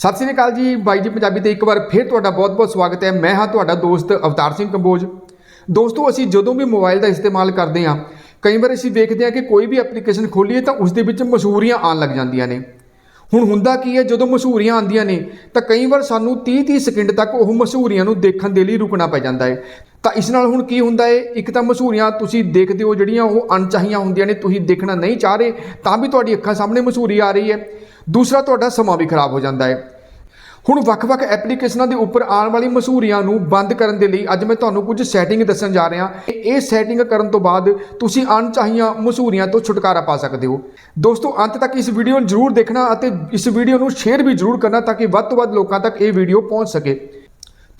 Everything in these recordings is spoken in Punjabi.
ਸਤਿ ਸ੍ਰੀ ਅਕਾਲ ਜੀ, ਬਾਈ ਜੀ ਪੰਜਾਬੀ ਤੇ ਇੱਕ ਵਾਰ ਫਿਰ ਤੁਹਾਡਾ ਬਹੁਤ-ਬਹੁਤ ਸਵਾਗਤ ਹੈ। ਮੈਂ ਹਾਂ ਤੁਹਾਡਾ ਦੋਸਤ ਅਵਤਾਰ ਸਿੰਘ ਕੰਬੋਜ। ਦੋਸਤੋ, ਅਸੀਂ ਜਦੋਂ ਵੀ ਮੋਬਾਈਲ ਦਾ ਇਸਤੇਮਾਲ ਕਰਦੇ ਹਾਂ, ਕਈ ਵਾਰ ਅਸੀਂ ਵੇਖਦੇ ਹਾਂ ਕਿ ਕੋਈ ਵੀ ਐਪਲੀਕੇਸ਼ਨ ਖੋਲੀਏ ਤਾਂ ਉਸ ਦੇ ਵਿੱਚ ਮਸ਼ਹੂਰੀਆਂ ਆਉਣ ਲੱਗ ਜਾਂਦੀਆਂ ਨੇ। ਹੁਣ ਹੁੰਦਾ ਕੀ ਹੈ, ਜਦੋਂ ਮਸ਼ਹੂਰੀਆਂ ਆਉਂਦੀਆਂ ਨੇ, ਤਾਂ ਕਈ ਵਾਰ ਸਾਨੂੰ 30-30 ਸਕਿੰਟ ਤੱਕ ਉਹ ਮਸ਼ਹੂਰੀਆਂ ਨੂੰ ਦੇਖਣ ਦੇ ਲਈ ਰੁਕਣਾ ਪੈ ਜਾਂਦਾ ਹੈ। ਤਾਂ ਇਸ ਨਾਲ ਹੁਣ ਕੀ ਹੁੰਦਾ ਹੈ, ਇੱਕ ਤਾਂ ਮਸ਼ਹੂਰੀਆਂ ਤੁਸੀਂ ਦੇਖਦੇ ਹੋ ਜਿਹੜੀਆਂ ਉਹ ਅਣਚਾਹੀਆਂ ਹੁੰਦੀਆਂ ਨੇ, ਤੁਸੀਂ ਦੇਖਣਾ ਨਹੀਂ ਚਾਹ ਰਹੇ, ਤਾਂ ਵੀ ਤੁਹਾਡੀ ਅੱਖਾਂ ਸਾਹਮਣੇ ਮਸ਼ਹੂਰੀ ਆ ਰਹੀ ਹੈ। ਦੂਸਰਾ ਤੁਹਾਡਾ ਸਮਾਂ ਵੀ ਖਰਾਬ ਹੋ ਜਾਂਦਾ ਹੈ। ਹੁਣ ਵੱਖ-ਵੱਖ ਐਪਲੀਕੇਸ਼ਨਾਂ ਦੇ ਉੱਪਰ ਆਉਣ ਵਾਲੀ ਮਸ਼ਹੂਰੀਆਂ ਨੂੰ ਬੰਦ ਕਰਨ ਦੇ ਲਈ ਅੱਜ ਮੈਂ ਤੁਹਾਨੂੰ ਕੁਝ ਸੈਟਿੰਗ ਦੱਸਣ ਜਾ ਰਿਹਾ। ਇਹ ਸੈਟਿੰਗ ਕਰਨ ਤੋਂ ਬਾਅਦ ਤੁਸੀਂ ਅਣਚਾਹੀਆਂ ਮਸ਼ਹੂਰੀਆਂ ਤੋਂ ਛੁਟਕਾਰਾ ਪਾ ਸਕਦੇ ਹੋ। ਦੋਸਤੋ, ਅੰਤ ਤੱਕ ਇਸ ਵੀਡੀਓ ਨੂੰ ਜ਼ਰੂਰ ਦੇਖਣਾ ਅਤੇ ਇਸ ਵੀਡੀਓ ਨੂੰ ਸ਼ੇਅਰ ਵੀ ਜ਼ਰੂਰ ਕਰਨਾ ਤਾਂ ਕਿ ਵੱਧ ਤੋਂ ਵੱਧ ਲੋਕਾਂ ਤੱਕ ਇਹ ਵੀਡੀਓ ਪਹੁੰਚ ਸਕੇ।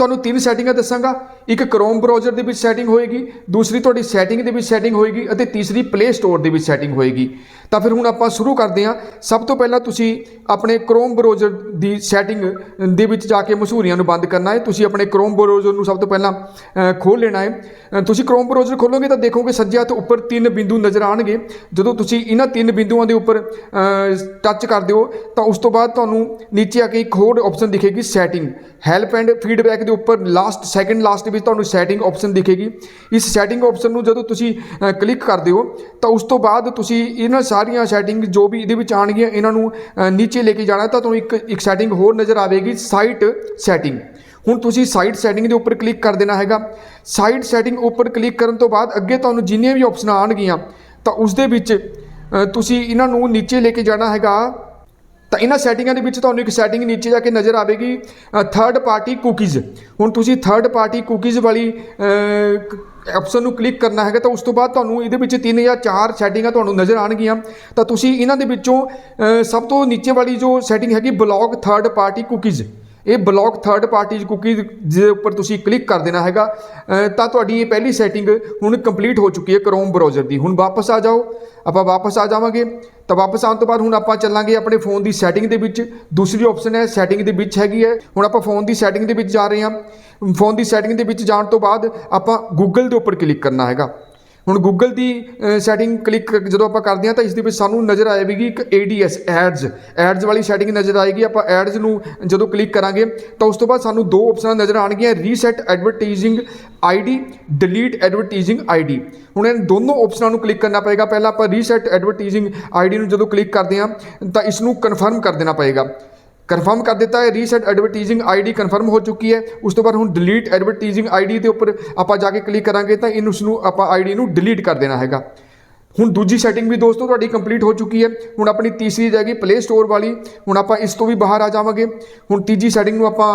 ਤੁਹਾਨੂੰ ਤਿੰਨ ਸੈਟਿੰਗਾਂ ਦੱਸਾਂਗਾ। ਇੱਕ ਕ੍ਰੋਮ ਬ੍ਰਾਊਜ਼ਰ ਦੇ ਵਿੱਚ ਸੈਟਿੰਗ ਹੋਏਗੀ, ਦੂਸਰੀ ਤੁਹਾਡੀ ਸੈਟਿੰਗ ਦੇ ਵਿੱਚ ਸੈਟਿੰਗ ਹੋਏਗੀ ਅਤੇ ਤੀਸਰੀ ਪਲੇ ਸਟੋਰ ਦੇ ਵਿੱਚ ਸੈਟਿੰਗ ਹੋਏਗੀ। ਤਾਂ ਫਿਰ ਹੁਣ ਆਪਾਂ ਸ਼ੁਰੂ ਕਰਦੇ ਹਾਂ। ਸਭ ਤੋਂ ਪਹਿਲਾਂ ਤੁਸੀਂ ਆਪਣੇ ਕ੍ਰੋਮ ਬ੍ਰਾਊਜ਼ਰ ਦੀ ਸੈਟਿੰਗ ਦੇ ਵਿੱਚ ਜਾ ਕੇ ਮਸ਼ਹੂਰੀਆਂ ਨੂੰ ਬੰਦ ਕਰਨਾ ਹੈ। ਤੁਸੀਂ ਆਪਣੇ ਕ੍ਰੋਮ ਬ੍ਰਾਊਜ਼ਰ ਨੂੰ ਸਭ ਤੋਂ ਪਹਿਲਾਂ ਖੋਲ ਲੈਣਾ ਹੈ। ਤੁਸੀਂ ਕ੍ਰੋਮ ਬ੍ਰਾਊਜ਼ਰ ਖੋਲੋਗੇ ਤਾਂ ਦੇਖੋਗੇ ਸੱਜੇ ਹੱਥ ਉੱਪਰ ਤਿੰਨ ਬਿੰਦੂ ਨਜ਼ਰ ਆਣਗੇ ਜਦੋਂ ਤੁਸੀਂ ਇਹਨਾਂ ਤਿੰਨ ਬਿੰਦੂਆਂ ਦੇ ਉੱਪਰ ਟੱਚ ਕਰਦੇ ਹੋ ਤਾਂ ਉਸ ਤੋਂ ਬਾਅਦ ਤੁਹਾਨੂੰ ਨੀਚੇ ਆ ਕੇ ਇੱਕ ਹੋਰ ਆਪਸ਼ਨ ਦਿਖੇਗੀ ਸੈਟਿੰਗ ਹੈਲਪ ਐਂਡ ਫੀਡਬੈਕ ਦੇ ਉੱਪਰ ਲਾਸਟ ਸੈਕਿੰਡ ਲਾਸਟ ਵਿੱਚ ਤੁਹਾਨੂੰ ਸੈਟਿੰਗ ਆਪਸ਼ਨ ਦਿਖੇਗੀ। ਇਸ ਸੈਟਿੰਗ ਆਪਸ਼ਨ ਨੂੰ ਜਦੋਂ ਤੁਸੀਂ ਕਲਿੱਕ ਕਰਦੇ ਹੋ, ਤਾਂ ਉਸ ਤੋਂ ਬਾਅਦ ਤੁਸੀਂ ਇਹਨਾਂ ਸਾਰੀਆਂ ਸੈਟਿੰਗ ਜੋ ਵੀ ਇਹਦੇ ਵਿੱਚ ਆਣਗੀਆਂ ਇਹਨਾਂ ਨੂੰ ਨੀਚੇ ਲੈ ਕੇ ਜਾਣਾ, ਤਾਂ ਤੁਹਾਨੂੰ ਇੱਕ ਇੱਕ ਸੈਟਿੰਗ ਹੋਰ ਨਜ਼ਰ ਆਵੇਗੀ ਸਾਈਟ ਸੈਟਿੰਗ ਹੁਣ ਤੁਸੀਂ ਸਾਈਟ ਸੈਟਿੰਗ ਦੇ ਉੱਪਰ ਕਲਿੱਕ ਕਰ ਦੇਣਾ ਹੈਗਾ। ਸਾਈਟ ਸੈਟਿੰਗ ਉੱਪਰ ਕਲਿੱਕ ਕਰਨ ਤੋਂ ਬਾਅਦ ਅੱਗੇ ਤੁਹਾਨੂੰ ਜਿੰਨੀਆਂ ਵੀ ਆਪਸ਼ਨਾਂ ਆਣਗੀਆਂ ਤਾਂ ਉਸ ਦੇ ਵਿੱਚ ਤੁਸੀਂ ਇਹਨਾਂ ਨੂੰ ਨੀਚੇ ਲੈ ਕੇ ਜਾਣਾ ਹੈਗਾ। ਤਾਂ ਇਹਨਾਂ ਸੈਟਿੰਗਾਂ ਦੇ ਵਿੱਚ ਤੁਹਾਨੂੰ ਇੱਕ ਸੈਟਿੰਗ ਨੀਚੇ ਜਾ ਕੇ ਨਜ਼ਰ ਆਵੇਗੀ ਥਰਡ ਪਾਰਟੀ ਕੁਕੀਜ਼ ਹੁਣ ਤੁਸੀਂ ਥਰਡ ਪਾਰਟੀ ਕੁਕੀਜ਼ ਵਾਲੀ ਆਪਸ਼ਨ ਨੂੰ ਕਲਿੱਕ ਕਰਨਾ ਹੈਗਾ, ਤਾਂ ਉਸ ਤੋਂ ਬਾਅਦ ਤੁਹਾਨੂੰ ਇਹਦੇ ਵਿੱਚ ਤਿੰਨ ਜਾਂ ਚਾਰ ਸੈਟਿੰਗਾਂ ਤੁਹਾਨੂੰ ਨਜ਼ਰ ਆਣਗੀਆਂ ਤਾਂ ਤੁਸੀਂ ਇਹਨਾਂ ਦੇ ਵਿੱਚੋਂ ਸਭ ਤੋਂ ਨੀਚੇ ਵਾਲੀ ਜੋ ਸੈਟਿੰਗ ਹੈਗੀ ਬਲੌਕ ਥਰਡ ਪਾਰਟੀ ਕੁਕੀਜ਼ ਇਹ ਬਲੌਕ ਥਰਡ ਪਾਰਟੀ ਕੁਕੀ ਦੇ ਉੱਪਰ ਤੁਸੀਂ ਕਲਿੱਕ ਕਰ ਦੇਣਾ ਹੈਗਾ ਤਾਂ ਤੁਹਾਡੀ ਇਹ ਪਹਿਲੀ ਸੈਟਿੰਗ ਹੁਣ ਕੰਪਲੀਟ ਹੋ ਚੁੱਕੀ ਹੈ ਕ੍ਰੋਮ ਬ੍ਰਾਊਜ਼ਰ ਦੀ। ਹੁਣ ਵਾਪਸ ਆ ਜਾਓ। ਆਪਾਂ ਵਾਪਸ ਆ ਜਾਵਾਂਗੇ। ਤਾਂ ਵਾਪਸ ਆਉਣ ਤੋਂ ਬਾਅਦ ਹੁਣ ਆਪਾਂ ਚੱਲਾਂਗੇ ਆਪਣੇ ਫੋਨ ਦੀ ਸੈਟਿੰਗ ਦੇ ਵਿੱਚ। ਦੂਸਰੀ ਆਪਸ਼ਨ ਹੈ ਸੈਟਿੰਗ ਦੇ ਵਿੱਚ ਹੈਗੀ ਹੈ। ਹੁਣ ਆਪਾਂ ਫੋਨ ਦੀ ਸੈਟਿੰਗ ਦੇ ਵਿੱਚ ਜਾ ਰਹੇ ਹਾਂ। ਫੋਨ ਦੀ ਸੈਟਿੰਗ ਦੇ ਵਿੱਚ ਜਾਣ ਤੋਂ ਬਾਅਦ ਆਪਾਂ ਗੂਗਲ ਦੇ ਉੱਪਰ ਕਲਿੱਕ ਕਰਨਾ ਹੈਗਾ। ਹੁਣ ਗੂਗਲ ਦੀ ਸੈਟਿੰਗ ਕਲਿੱਕ ਜਦੋਂ ਆਪਾਂ ਕਰਦੇ ਹਾਂ ਤਾਂ ਇਸ ਦੇ ਵਿੱਚ ਸਾਨੂੰ ਨਜ਼ਰ ਆਏਗੀ ਇੱਕ ADS ਐਡਸ ਐਡਸ ਵਾਲੀ ਸੈਟਿੰਗ ਨਜ਼ਰ ਆਏਗੀ। ਆਪਾਂ ਐਡਸ ਨੂੰ ਜਦੋਂ ਕਲਿੱਕ ਕਰਾਂਗੇ ਤਾਂ ਉਸ ਤੋਂ ਬਾਅਦ ਸਾਨੂੰ ਦੋ ਆਪਸ਼ਨਾਂ ਨਜ਼ਰ ਆਣਗੀਆਂ reset advertising ID delete advertising ID ਹੁਣ ਇਹ ਦੋਨੋਂ ਆਪਸ਼ਨਾਂ ਨੂੰ ਕਲਿੱਕ ਕਰਨਾ ਪਏਗਾ। ਪਹਿਲਾਂ ਆਪਾਂ ਰੀਸੈਟ ਐਡਵਰਟਾਈਜ਼ਿੰਗ ਆਈਡੀ ਨੂੰ ਜਦੋਂ ਕਲਿੱਕ ਕਰਦੇ ਹਾਂ ਤਾਂ ਇਸ ਨੂੰ ਕਨਫਰਮ ਕਰ ਦੇਣਾ ਪਏਗਾ। ਕਨਫਰਮ ਕਰ ਦਿੱਤਾ ਹੈ ਰੀਸੈਟ ਐਡਵਰਟਾਈਜ਼ਿੰਗ ਆਈਡੀ ਕਨਫਰਮ ਹੋ ਚੁੱਕੀ ਹੈ। ਉਸ ਤੋਂ ਬਾਅਦ ਹੁਣ ਡਿਲੀਟ ਐਡਵਰਟਾਈਜ਼ਿੰਗ ਆਈਡੀ ਦੇ ਉੱਪਰ ਆਪਾਂ ਜਾ ਕੇ ਕਲਿੱਕ ਕਰਾਂਗੇ ਤਾਂ ਇਹਨੂੰ ਉਸ ਨੂੰ ਆਪਾਂ ਆਈਡੀ ਨੂੰ ਡਿਲੀਟ ਕਰ ਦੇਣਾ ਹੈਗਾ। ਹੁਣ ਦੂਜੀ ਸੈਟਿੰਗ ਵੀ ਦੋਸਤੋ ਤੁਹਾਡੀ ਕੰਪਲੀਟ ਹੋ ਚੁੱਕੀ ਹੈ। ਹੁਣ ਆਪਣੀ ਤੀਸਰੀ ਜਾਏਗੀ ਪਲੇ ਸਟੋਰ ਵਾਲੀ। ਹੁਣ ਆਪਾਂ ਇਸ ਤੋਂ ਵੀ ਬਾਹਰ ਆ ਜਾਵਾਂਗੇ। ਹੁਣ ਤੀਜੀ ਸੈਟਿੰਗ ਨੂੰ ਆਪਾਂ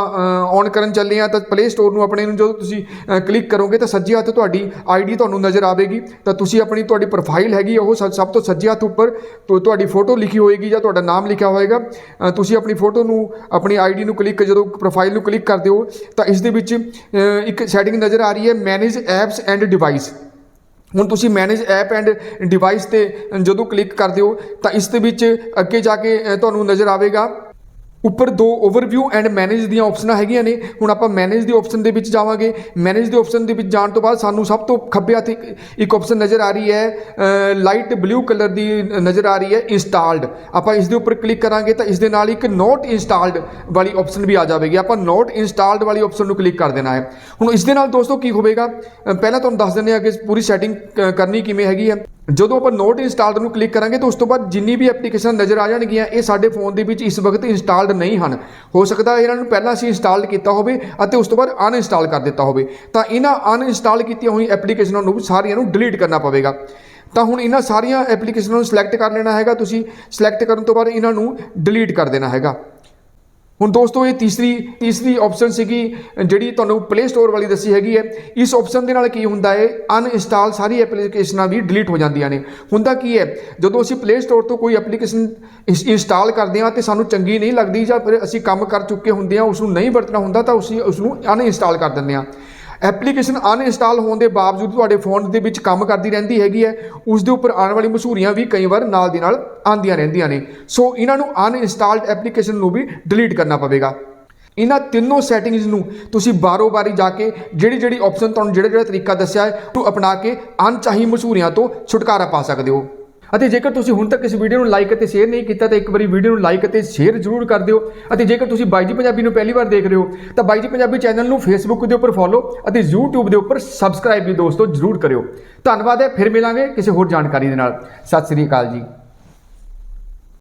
ਔਨ ਕਰਨ ਚੱਲੇ ਆ ਤਾਂ ਪਲੇ ਸਟੋਰ ਨੂੰ ਆਪਣੇ ਨੂੰ ਜਦੋਂ ਤੁਸੀਂ ਕਲਿੱਕ ਕਰੋਗੇ ਤਾਂ ਸੱਜੇ ਹੱਥ ਤੁਹਾਡੀ ਆਈਡੀ ਤੁਹਾਨੂੰ ਨਜ਼ਰ ਆਵੇਗੀ। ਤਾਂ ਤੁਸੀਂ ਆਪਣੀ ਤੁਹਾਡੀ ਪ੍ਰੋਫਾਈਲ ਹੈਗੀ ਉਹ ਸ- ਸਭ ਤੋਂ ਸੱਜੇ ਹੱਥ ਉੱਪਰ ਤੁਹਾਡੀ ਫੋਟੋ ਲਿਖੀ ਹੋਏਗੀ ਜਾਂ ਤੁਹਾਡਾ ਨਾਮ ਲਿਖਿਆ ਹੋਏਗਾ। ਤੁਸੀਂ ਆਪਣੀ ਫੋਟੋ ਨੂੰ, ਆਪਣੀ ਆਈਡੀ ਨੂੰ ਕਲਿੱਕ ਜਦੋਂ ਪ੍ਰੋਫਾਈਲ ਨੂੰ ਕਲਿੱਕ ਕਰਦੇ ਹੋ ਤਾਂ ਇਸ ਦੇ ਵਿੱਚ ਇੱਕ ਸੈਟਿੰਗ ਨਜ਼ਰ ਆ ਰਹੀ ਹੈ ਮੈਨੇਜ ਐਪਸ ਐਂਡ ਡਿਵਾਈਸ ਹੁਣ ਤੁਸੀਂ ਮੈਨੇਜ ਐਪ ਐਂਡ ਡਿਵਾਈਸ ਤੇ ਜਦੋਂ ਕਲਿੱਕ ਕਰਦੇ ਹੋ, ਤਾਂ ਇਸ ਦੇ ਵਿੱਚ ਅੱਗੇ ਜਾ ਕੇ ਤੁਹਾਨੂੰ ਨਜ਼ਰ ਆਵੇਗਾ। ਉੱਪਰ ਦੋ ਓਵਰਵਿਊ ਐਂਡ ਮੈਨੇਜ ਦੀਆਂ ਆਪਸ਼ਨਾਂ ਹੈਗੀਆਂ ਨੇ। ਹੁਣ ਆਪਾਂ ਮੈਨੇਜ ਦੀ ਆਪਸ਼ਨ ਦੇ ਵਿੱਚ ਜਾਵਾਂਗੇ। ਮੈਨੇਜ ਦੀ ਆਪਸ਼ਨ ਦੇ ਵਿੱਚ ਜਾਣ ਤੋਂ ਬਾਅਦ ਸਾਨੂੰ ਸਭ ਤੋਂ ਖੱਬੇ ਹੱਥ ਇੱਕ- ਇੱਕ ਆਪਸ਼ਨ ਨਜ਼ਰ ਆ ਰਹੀ ਹੈ ਲਾਈਟ ਬਲੂ ਕਲਰ ਦੀ ਨਜ਼ਰ ਆ ਰਹੀ ਹੈ ਇੰਸਟਾਲਡ ਆਪਾਂ ਇਸ ਦੇ ਉੱਪਰ ਕਲਿੱਕ ਕਰਾਂਗੇ ਤਾਂ ਇਸ ਦੇ ਨਾਲ ਇੱਕ ਨੋਟ ਇੰਸਟਾਲਡ ਵਾਲੀ ਆਪਸ਼ਨ ਵੀ ਆ ਜਾਵੇਗੀ। ਆਪਾਂ ਨੋਟ ਇੰਸਟਾਲਡ ਵਾਲੀ ਆਪਸ਼ਨ ਨੂੰ ਕਲਿੱਕ ਕਰ ਦੇਣਾ ਹੈ। ਹੁਣ ਇਸ ਦੇ ਨਾਲ ਦੋਸਤੋ ਕੀ ਹੋਵੇਗਾ? ਪਹਿਲਾਂ ਤੁਹਾਨੂੰ ਦੱਸ ਦਿੰਦੇ ਹਾਂ ਕਿ ਪੂਰੀ ਸੈਟਿੰਗ ਕਰਨੀ ਕਿਵੇਂ ਹੈਗੀ ਹੈ। ਜਦੋਂ ਆਪਾਂ ਨੋਟ ਇੰਸਟਾਲਡ ਨੂੰ ਕਲਿੱਕ ਕਰਾਂਗੇ ਤਾਂ ਉਸ ਤੋਂ ਬਾਅਦ ਜਿੰਨੀ ਵੀ ਐਪਲੀਕੇਸ਼ਨ ਨਜ਼ਰ ਆ ਜਾਣਗੀਆਂ, ਇਹ ਸਾਡੇ ਫੋਨ ਦੇ ਵਿੱਚ ਇਸ ਵਕਤ ਇੰਸਟਾਲਡ ਨਹੀਂ ਹਨ। ਹੋ ਸਕਦਾ ਇਹਨਾਂ ਨੂੰ ਪਹਿਲਾਂ ਅਸੀਂ ਇੰਸਟਾਲ ਕੀਤਾ ਹੋਵੇ ਅਤੇ ਉਸ ਤੋਂ ਬਾਅਦ ਅਨਇੰਸਟਾਲ ਕਰ ਦਿੱਤਾ ਹੋਵੇ। ਤਾਂ ਇਹਨਾਂ ਅਨਇੰਸਟਾਲ ਕੀਤੀਆਂ ਹੋਈਆਂ ਐਪਲੀਕੇਸ਼ਨਾਂ ਨੂੰ ਸਾਰੀਆਂ ਨੂੰ ਡਿਲੀਟ ਕਰਨਾ ਪਵੇਗਾ। ਤਾਂ ਹੁਣ ਇਹਨਾਂ ਸਾਰੀਆਂ ਐਪਲੀਕੇਸ਼ਨਾਂ ਨੂੰ ਸਿਲੈਕਟ ਕਰ ਲੈਣਾ ਹੈਗਾ ਤੁਸੀਂ। ਸਿਲੈਕਟ ਕਰਨ ਤੋਂ ਬਾਅਦ ਇਹਨਾਂ ਨੂੰ ਡਿਲੀਟ ਕਰ ਦੇਣਾ ਹੈਗਾ। ਹੁਣ ਦੋਸਤੋ, ਇਹ ਤੀਸਰੀ ਤੀਸਰੀ ਆਪਸ਼ਨ ਸੀਗੀ, ਜਿਹੜੀ ਤੁਹਾਨੂੰ ਪਲੇ ਸਟੋਰ ਵਾਲੀ ਦੱਸੀ ਹੈਗੀ ਹੈ। ਇਸ ਆਪਸ਼ਨ ਦੇ ਨਾਲ ਕੀ ਹੁੰਦਾ ਹੈ? ਅਨਇੰਸਟਾਲ ਸਾਰੀ ਐਪਲੀਕੇਸ਼ਨਾਂ ਵੀ ਡਿਲੀਟ ਹੋ ਜਾਂਦੀਆਂ ਨੇ। ਹੁੰਦਾ ਕੀ ਹੈ? ਜਦੋਂ ਅਸੀਂ ਪਲੇ ਸਟੋਰ ਤੋਂ ਕੋਈ ਐਪਲੀਕੇਸ਼ਨ ਇੰਸਟਾਲ ਕਰਦੇ ਹਾਂ ਤੇ ਸਾਨੂੰ ਚੰਗੀ ਨਹੀਂ ਲੱਗਦੀ ਜਾਂ ਫਿਰ ਅਸੀਂ ਕੰਮ ਕਰ ਚੁੱਕੇ ਹੁੰਦੇ ਹਾਂ ਉਸ ਨੂੰ ਨਹੀਂ ਵਰਤਣਾ ਹੁੰਦਾ, ਤਾਂ ਅਸੀਂ ਉਸ ਨੂੰ ਅਨਇੰਸਟਾਲ ਕਰ ਦਿੰਦੇ ਹਾਂ। ਐਪਲੀਕੇਸ਼ਨ ਅਨਇੰਸਟਾਲ ਹੋਣ ਦੇ ਬਾਵਜੂਦ ਤੁਹਾਡੇ ਫੋਨ ਦੇ ਵਿੱਚ ਕੰਮ ਕਰਦੀ ਰਹਿੰਦੀ ਹੈਗੀ ਹੈ, ਉਸ ਦੇ ਉੱਪਰ ਆਉਣ ਵਾਲੀ ਮਸ਼ਹੂਰੀਆਂ ਵੀ ਕਈ ਵਾਰ ਨਾਲ ਦੀ ਨਾਲ ਆਉਂਦੀਆਂ ਰਹਿੰਦੀਆਂ ਨੇ। ਸੋ ਇਹਨਾਂ ਨੂੰ ਅਨਇੰਸਟਾਲਡ ਐਪਲੀਕੇਸ਼ਨ ਨੂੰ ਵੀ ਡਿਲੀਟ ਕਰਨਾ ਪਵੇਗਾ। ਇਹਨਾਂ ਤਿੰਨੋਂ ਸੈਟਿੰਗਸ ਨੂੰ ਤੁਸੀਂ ਬਾਰੋ ਬਾਰੀ ਜਾ ਕੇ ਜਿਹੜੀ ਜਿਹੜੀ ਆਪਸ਼ਨ ਤੁਹਾਨੂੰ ਜਿਹੜਾ ਜਿਹੜਾ ਤਰੀਕਾ ਦੱਸਿਆ ਹੈ, ਉਹ ਅਪਣਾ ਕੇ ਅਣਚਾਹੀ ਮਸ਼ਹੂਰੀਆਂ ਤੋਂ ਛੁਟਕਾਰਾ ਪਾ ਸਕਦੇ ਹੋ। ਅਤੇ ਜੇਕਰ ਤੁਸੀਂ ਹੁਣ ਤੱਕ ਇਸ ਵੀਡੀਓ ਨੂੰ ਲਾਈਕ ਅਤੇ ਸ਼ੇਅਰ ਨਹੀਂ ਕੀਤਾ, ਤਾਂ ਇੱਕ ਵਾਰੀ ਵੀਡੀਓ ਨੂੰ ਲਾਈਕ ਅਤੇ ਸ਼ੇਅਰ ਜ਼ਰੂਰ ਕਰ ਦਿਓ। ਅਤੇ ਜੇਕਰ ਤੁਸੀਂ ਬਾਈ ਜੀ ਪੰਜਾਬੀ ਨੂੰ ਪਹਿਲੀ ਵਾਰ ਦੇਖ ਰਹੇ ਹੋ, ਤਾਂ ਬਾਈ ਜੀ ਪੰਜਾਬੀ ਚੈਨਲ ਨੂੰ ਫੇਸਬੁੱਕ ਦੇ ਉੱਪਰ ਫੋਲੋ ਅਤੇ YouTube ਦੇ ਉੱਪਰ ਸਬਸਕ੍ਰਾਈਬ ਵੀ ਦੋਸਤੋ ਜ਼ਰੂਰ ਕਰਿਓ। ਧੰਨਵਾਦ ਹੈ, ਫਿਰ ਮਿਲਾਂਗੇ ਕਿਸੇ ਹੋਰ ਜਾਣਕਾਰੀ ਦੇ ਨਾਲ। ਸਤਿ ਸ੍ਰੀ ਅਕਾਲ ਜੀ।